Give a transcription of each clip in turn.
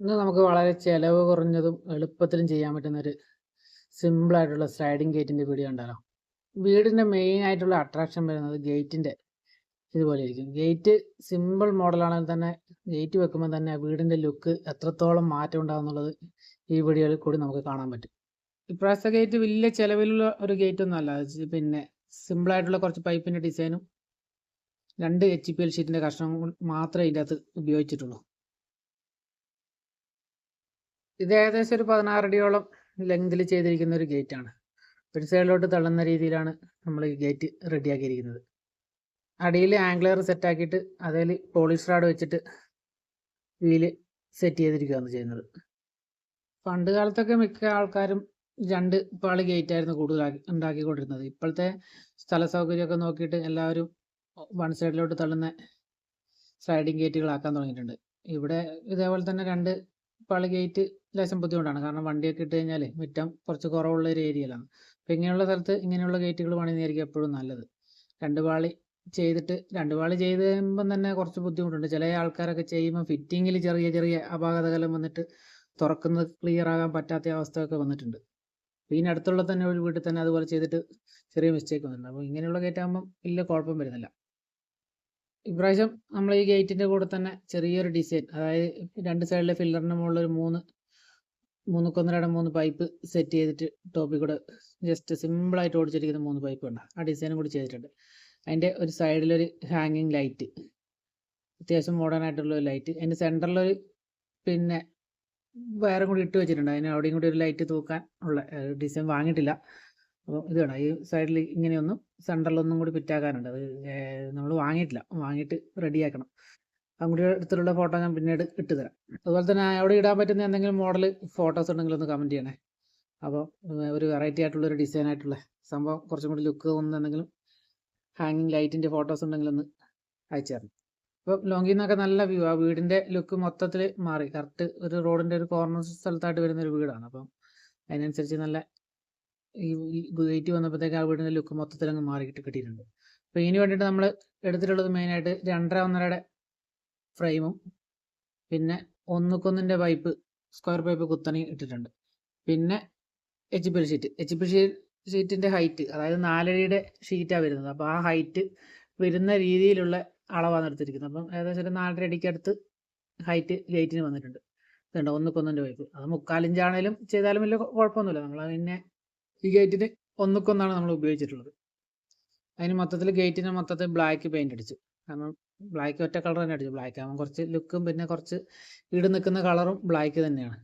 ഇന്ന് നമുക്ക് വളരെ ചിലവ് കുറഞ്ഞതും എളുപ്പത്തിലും ചെയ്യാൻ പറ്റുന്ന ഒരു സിമ്പിൾ ആയിട്ടുള്ള സ്ലൈഡിംഗ് ഗേറ്റിന്റെ വീഡിയോ ഉണ്ടല്ലോ. വീടിന്റെ മെയിൻ ആയിട്ടുള്ള അട്രാക്ഷൻ വരുന്നത് ഗേറ്റിന്റെ ഇതുപോലെ ഇരിക്കും. ഗേറ്റ് സിമ്പിൾ മോഡലാണെങ്കിൽ തന്നെ ഗേറ്റ് വെക്കുമ്പോൾ തന്നെ വീടിന്റെ ലുക്ക് എത്രത്തോളം മാറ്റം ഉണ്ടാകും എന്നുള്ളത് ഈ വീഡിയോയിൽ കൂടി നമുക്ക് കാണാൻ പറ്റും. ഇപ്രാവശ്യത്തെ ഗേറ്റ് വലിയ ചിലവിലുള്ള ഒരു ഗേറ്റ് ഒന്നും അല്ല. പിന്നെ സിമ്പിൾ ആയിട്ടുള്ള കുറച്ച് പൈപ്പിന്റെ ഡിസൈനും രണ്ട് എച്ച് പി എൽ ഷീറ്റിന്റെ കഷ്ണം മാത്രമേ ഇതിന്റെ അകത്ത് ഉപയോഗിച്ചിട്ടുള്ളൂ. ഇത് ഏകദേശം ഒരു പതിനാറടിയോളം ലെങ്തിൽ ചെയ്തിരിക്കുന്ന ഒരു ഗേറ്റ് ആണ്. ഒരു സൈഡിലോട്ട് തള്ളുന്ന രീതിയിലാണ് നമ്മൾ ഈ ഗേറ്റ് റെഡിയാക്കിയിരിക്കുന്നത് അടിയിൽ ആംഗ്ലർ സെറ്റാക്കിയിട്ട് അതിൽ പോളിഷ് റാഡ് വെച്ചിട്ട് വീൽ സെറ്റ് ചെയ്തിരിക്കുകയാണ് ചെയ്യുന്നത്. പണ്ട് കാലത്തൊക്കെ മിക്ക ആൾക്കാരും രണ്ട് പാളി ഗേറ്റ് ആയിരുന്നു കൂടുതലാക്കി ഉണ്ടാക്കിക്കൊണ്ടിരുന്നത്. ഇപ്പോഴത്തെ സ്ഥല സൗകര്യമൊക്കെ നോക്കിയിട്ട് എല്ലാവരും വൺ സൈഡിലോട്ട് തള്ളുന്ന സ്ലൈഡിങ് ഗേറ്റുകളാക്കാൻ തുടങ്ങിയിട്ടുണ്ട്. ഇവിടെ ഇതേപോലെ തന്നെ രണ്ട് പാളി ഗേറ്റ് ലേശം ബുദ്ധിമുട്ടാണ് കാരണം വണ്ടിയൊക്കെ ഇട്ട് കഴിഞ്ഞാൽ മുറ്റം കുറച്ച് കുറവുള്ള ഒരു ഏരിയയിലാണ് അപ്പം ഇങ്ങനെയുള്ള സ്ഥലത്ത് ഇങ്ങനെയുള്ള ഗേറ്റുകൾ പണിയുന്നതായിരിക്കും എപ്പോഴും നല്ലത്. രണ്ട് പാളി ചെയ്തിട്ട് രണ്ട് പാളി ചെയ്ത് കഴിയുമ്പം തന്നെ കുറച്ച് ബുദ്ധിമുട്ടുണ്ട്. ചില ആൾക്കാരൊക്കെ ചെയ്യുമ്പോൾ ഫിറ്റിങ്ങിൽ ചെറിയ ചെറിയ അപാകതകലം വന്നിട്ട് തുറക്കുന്നത് ക്ലിയർ ആകാൻ പറ്റാത്ത അവസ്ഥയൊക്കെ വന്നിട്ടുണ്ട്. അപ്പോൾ ഇതിനടുത്തുള്ള തന്നെ ഒരു വീട്ടിൽ തന്നെ അതുപോലെ ചെയ്തിട്ട് ചെറിയ മിസ്റ്റേക്ക് വന്നിട്ടുണ്ട്. അപ്പോൾ ഇങ്ങനെയുള്ള ഗേറ്റ് ആകുമ്പം വലിയ കുഴപ്പം വരുന്നില്ല. ഇപ്രാവശ്യം നമ്മൾ ഈ ഗേറ്റിന്റെ കൂടെ തന്നെ ചെറിയൊരു ഡിസൈൻ അതായത് രണ്ട് സൈഡിലെ ഫില്ലറിന് മുകളിൽ ഒരു മൂന്ന് മൂന്നുക്കൊന്നരയുടെ മൂന്ന് പൈപ്പ് സെറ്റ് ചെയ്തിട്ട് ടോപ്പിൽ കൂടെ ജസ്റ്റ് സിമ്പിളായിട്ട് ഓടിച്ചിരിക്കുന്ന മൂന്ന് പൈപ്പ് ഉണ്ട് ആ ഡിസൈനും കൂടി ചെയ്തിട്ടുണ്ട്. അതിന്റെ ഒരു സൈഡിലൊരു ഹാങ്ങിങ് ലൈറ്റ് അത്യാവശ്യം മോഡേൺ ആയിട്ടുള്ള ഒരു ലൈറ്റ് അതിന്റെ സെന്ററിലൊരു പിന്നെ വയറും കൂടി ഇട്ട് വെച്ചിട്ടുണ്ട്. അതിന് അവിടെയും കൂടി ഒരു ലൈറ്റ് തൂക്കാൻ ഉള്ള ഡിസൈൻ വാങ്ങിയിട്ടില്ല. അപ്പോൾ ഇത് വേണം ഈ സൈഡിൽ ഇങ്ങനെയൊന്നും സെന്ററിലൊന്നും കൂടി ഫിറ്റാക്കാനുണ്ട് അത് നമ്മൾ വാങ്ങിയിട്ടില്ല. വാങ്ങിയിട്ട് റെഡിയാക്കണം അങ്ങോട്ട് അടുത്തുള്ള ഫോട്ടോ ഞാൻ പിന്നീട് ഇട്ട് തരാം. അതുപോലെ തന്നെ അവിടെ ഇടാൻ പറ്റുന്ന എന്തെങ്കിലും മോഡൽ ഫോട്ടോസ് ഉണ്ടെങ്കിൽ ഒന്ന് കമന്റ് ചെയ്യണേ. അപ്പോൾ ഒരു വെറൈറ്റി ആയിട്ടുള്ള ഒരു ഡിസൈൻ ആയിട്ടുള്ള സംഭവം കുറച്ചും കൂടി ലുക്ക് തോന്നുന്ന എന്തെങ്കിലും ഹാങ്ങിങ് ലൈറ്റിന്റെ ഫോട്ടോസ് ഉണ്ടെങ്കിൽ ഒന്ന് അയച്ചു തരണം. അപ്പോൾ ലോങ്ങിൽ നിന്നൊക്കെ നല്ല വ്യൂ ആ. വീടിന്റെ ലുക്ക് മൊത്തത്തിൽ മാറി. കറക്റ്റ് ഒരു റോഡിന്റെ ഒരു കോർണർ സ്ഥലത്തായിട്ട് വരുന്ന ഒരു വീടാണ്. അപ്പം അതിനനുസരിച്ച് നല്ല ഈ ഗേറ്റ് വന്നപ്പോഴത്തേക്ക് ആ വീടിന്റെ ലുക്ക് മൊത്തത്തിൽ അങ്ങ് മാറിയിട്ട് കിട്ടിയിട്ടുണ്ട്. അപ്പോൾ ഇതിന് വേണ്ടിയിട്ട് നമ്മൾ എടുത്തിട്ടുള്ളത് മെയിനായിട്ട് രണ്ടര ഒന്നരയുടെ ഫ്രെയിമും പിന്നെ ഒന്നുക്കൊന്നിന്റെ പൈപ്പ് സ്ക്വയർ പൈപ്പ് കുത്തണി ഇട്ടിട്ടുണ്ട്. പിന്നെ H P L sheet H P L ഷീറ്റിന്റെ ഹൈറ്റ് അതായത് നാലടിയുടെ ഷീറ്റാണ് വരുന്നത്. അപ്പോൾ ആ ഹൈറ്റ് വരുന്ന രീതിയിലുള്ള അളവാണ് എടുത്തിരിക്കുന്നത്. അപ്പം ഏകദേശം ഒരു നാലര അടിക്കടുത്ത് ഹൈറ്റ് ഗേറ്റിന് വന്നിട്ടുണ്ട്. ഇതുണ്ട് ഒന്നുക്കൊന്നിന്റെ പൈപ്പ് അത് മുക്കാലിഞ്ചാണേലും ചെയ്താലും വലിയ കുഴപ്പമൊന്നുമില്ല നമ്മൾ പിന്നെ ഈ ഗേറ്റിന് ഒന്നുക്കൊന്നാണ് നമ്മൾ ഉപയോഗിച്ചിട്ടുള്ളത്. അതിന് മൊത്തത്തിൽ ഗേറ്റിന് മൊത്തത്തിൽ ബ്ലാക്ക് പെയിന്റ് അടിച്ചു. കാരണം ബ്ലാക്ക് ഒറ്റ കളർ തന്നെ അടിച്ചു. ബ്ലാക്ക് ആകുമ്പോൾ കുറച്ച് ലുക്കും പിന്നെ കുറച്ച് ഈട് നിൽക്കുന്ന കളറും ബ്ലാക്ക് തന്നെയാണ്.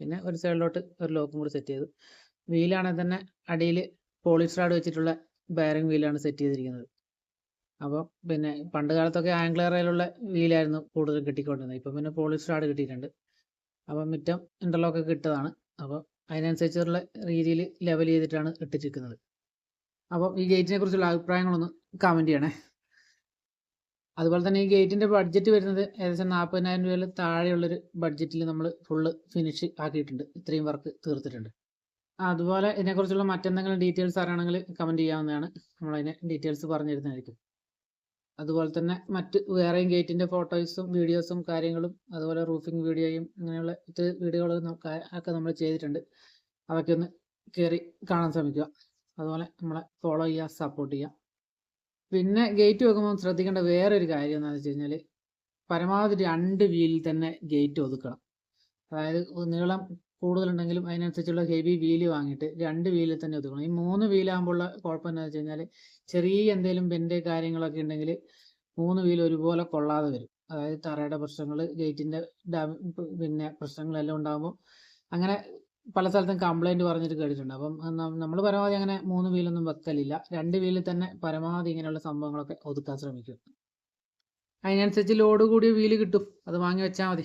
പിന്നെ ഒരു സൈഡിലോട്ട് ഒരു ലോക്കും കൂടി സെറ്റ് ചെയ്തു. വീലാണെങ്കിൽ തന്നെ അടിയിൽ പോളിഷ് റാഡ് വെച്ചിട്ടുള്ള ബാരിങ് വീലാണ് സെറ്റ് ചെയ്തിരിക്കുന്നത്. അപ്പോൾ പിന്നെ പണ്ട് കാലത്തൊക്കെ ആംഗ്ലറയിലുള്ള വീലായിരുന്നു കൂടുതൽ കിട്ടിക്കൊണ്ടിരുന്നത്. ഇപ്പം പിന്നെ പോളിഷ് റാഡ് കിട്ടിയിട്ടുണ്ട്. അപ്പം മിറ്റം ഇന്റർലോക്ക് കിട്ടതാണ് അപ്പോൾ അതിനനുസരിച്ചുള്ള രീതിയിൽ ലെവൽ ചെയ്തിട്ടാണ് ഇട്ടിരിക്കുന്നത്. അപ്പം ഈ ഗേറ്റിനെ കുറിച്ചുള്ള അഭിപ്രായങ്ങളൊന്ന് കമന്റ് ചെയ്യണേ. അതുപോലെ തന്നെ ഈ ഗേറ്റിന്റെ ബഡ്ജറ്റ് വരുന്നത് ഏകദേശം നാൽപ്പതിനായിരം രൂപയിൽ താഴെയുള്ളൊരു ബഡ്ജറ്റിൽ നമ്മൾ ഫുള്ള് ഫിനിഷ് ആക്കിയിട്ടുണ്ട്. ഇത്രയും വർക്ക് തീർത്തിട്ടുണ്ട്. അതുപോലെ ഇതിനെക്കുറിച്ചുള്ള മറ്റെന്തെങ്കിലും ഡീറ്റെയിൽസ് അറിയണമെങ്കിൽ കമന്റ് ചെയ്യാവുന്നതാണ്. നമ്മളതിനെ ഡീറ്റെയിൽസ് പറഞ്ഞു തരുന്നതായിരിക്കും അതുപോലെ തന്നെ മറ്റ് വേറെയും ഗേറ്റിന്റെ ഫോട്ടോസും വീഡിയോസും കാര്യങ്ങളും അതുപോലെ റൂഫിംഗ് വീഡിയോയും അങ്ങനെയുള്ള ഇത്തിരി വീഡിയോകൾ ഒക്കെ നമ്മൾ ചെയ്തിട്ടുണ്ട്. അതൊക്കെ ഒന്ന് കയറി കാണാൻ ശ്രമിക്കുക. അതുപോലെ നമ്മളെ ഫോളോ ചെയ്യുക സപ്പോർട്ട് ചെയ്യുക. പിന്നെ ഗേറ്റ് വെക്കുമ്പോൾ ശ്രദ്ധിക്കേണ്ട വേറൊരു കാര്യം എന്താണെന്ന് വെച്ച് കഴിഞ്ഞാൽ പരമാവധി രണ്ട് വീലിൽ തന്നെ ഗേറ്റ് ഒതുക്കണം. അതായത് നീളം കൂടുതലുണ്ടെങ്കിലും അതിനനുസരിച്ചുള്ള ഹെവി വീൽ വാങ്ങിയിട്ട് രണ്ട് വീലിൽ തന്നെ ഒതുക്കണം. ഈ മൂന്ന് വീലാകുമ്പോൾ ഉള്ള കുഴപ്പം എന്താണെന്ന് വെച്ച് കഴിഞ്ഞാൽ ചെറിയ എന്തെങ്കിലും ബെൻഡ് കാര്യങ്ങളൊക്കെ ഉണ്ടെങ്കിൽ മൂന്ന് വീൽ ഒരുപോലെ കൊള്ളാതെ വരും. അതായത് തറയുടെ പ്രശ്നങ്ങൾ ഗേറ്റിന്റെ പിന്നെ പ്രശ്നങ്ങളെല്ലാം ഉണ്ടാകുമ്പോൾ അങ്ങനെ പല സ്ഥലത്തും കംപ്ലൈന്റ് പറഞ്ഞിട്ട് കേട്ടിട്ടുണ്ട്. അപ്പം നമ്മൾ പരമാവധി അങ്ങനെ മൂന്ന് വീലൊന്നും വെക്കലില്ല. രണ്ട് വീലിൽ തന്നെ പരമാവധി ഇങ്ങനെയുള്ള സംഭവങ്ങളൊക്കെ ഒതുക്കാൻ ശ്രമിക്കും. അതിനനുസരിച്ച് ലോഡ് കൂടിയ വീൽ കിട്ടും. അത് വാങ്ങി വെച്ചാൽ മതി.